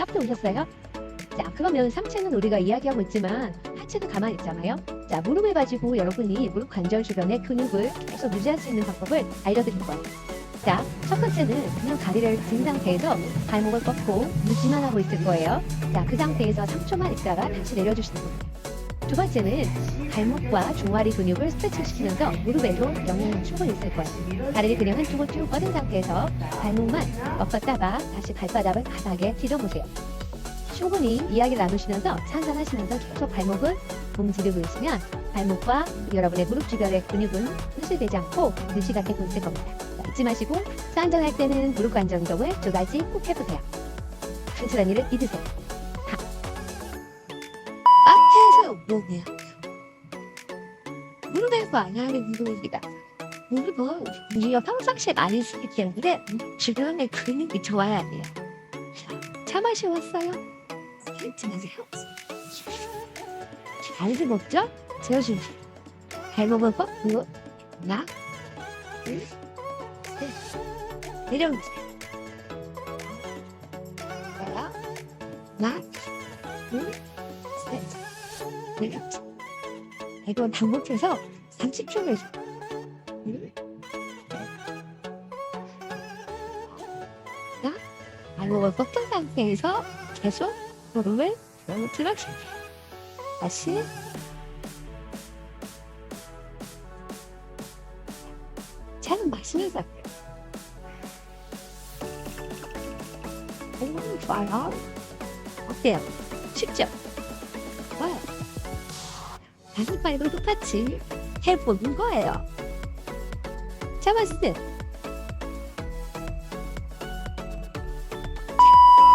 카페 오셨어요? 자, 그러면 상체는 우리가 이야기하고 있지만 하체도 가만히 있잖아요. 자, 무릎을 가지고 여러분이 무릎 관절 주변의 근육을 계속 유지할 수 있는 방법을 알려드릴 거예요. 자, 첫 번째는 그냥 다리를 든 상태에서 발목을 뻗고 유지만 하고 있을 거예요. 자, 그 상태에서 3초만 있다가 다시 내려주시는 거예요. 두 번째는 발목과 종아리 근육을 스트레칭 시키면서 무릎에도 영향이 충분히 있을 거예요. 다리를 그냥 한쪽을 쭉 뻗은 상태에서 발목만 꺾었다가 다시 발바닥을 바닥에 디뎌보세요. 충분히 이야기를 나누시면서 찬산하시면서 계속 발목을 움직이고 있으면 발목과 여러분의 무릎 주변의 근육은 손실되지 않고 되고 있을 겁니다. 자, 잊지 마시고 찬전할 때는 무릎 관절 운동을 두 가지 꼭 해보세요. 간단히를 잊으세요. 운동해요. 무릎에서 안 하는 운동입니다. 무릎은 우리가 평상시에 많이 쓰기 때문에 주변의 근육이 좋아야 돼요. 자, 차 마셔왔어요? 마세요. 잘 먹죠? 재워주세요. 발목을 뻗고 셋. 내려오세요. 하나, 둘, 셋. 내려오세요. 이거 반복해서 30초를 발목을 꺾은 상태에서 계속 무릎을 너무 들어주세요. 다시 차는 마시면서 할게요. 오, 좋아요. 어때요? 쉽죠? 다섯 발도 똑같이 해보는 거예요.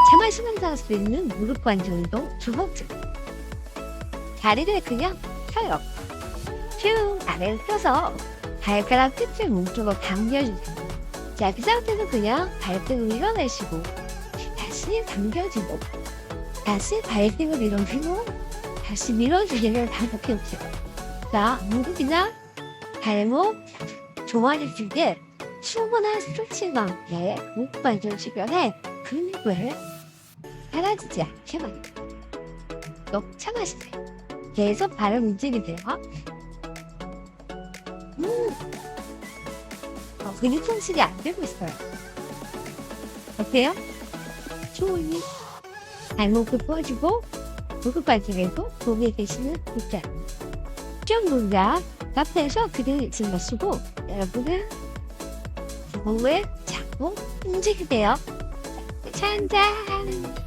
차 마시면서 할 수 있는 무릎 관절 운동 두 번째. 다리를 그냥 펴요. 쭉 아래로 펴서 발가락 끝을 몸쪽으로 당겨주세요. 자, 그 상태에서 그냥 발등을 밀어내시고 다시 당겨주고 다시 발등을 밀어주고 다시 밀어주기를 반복해보세요. 자, 무릎이나 발목, 종아리 쪽에 충분한 스트레칭과 함께 목 관절 주변에 근육을 사라지지 않게 만들어요. 또 참아주세요. 계속 발을 움직이세요. 음. 어, 근육 손실이 안 되고 있어요. 어때요? 충분히 발목을 펴주고 계시는 분자. 쭉 동작 앞에서 그대로 잊지 마시고 여러분은 몸을 잡고 움직이세요. 자, 찬잔.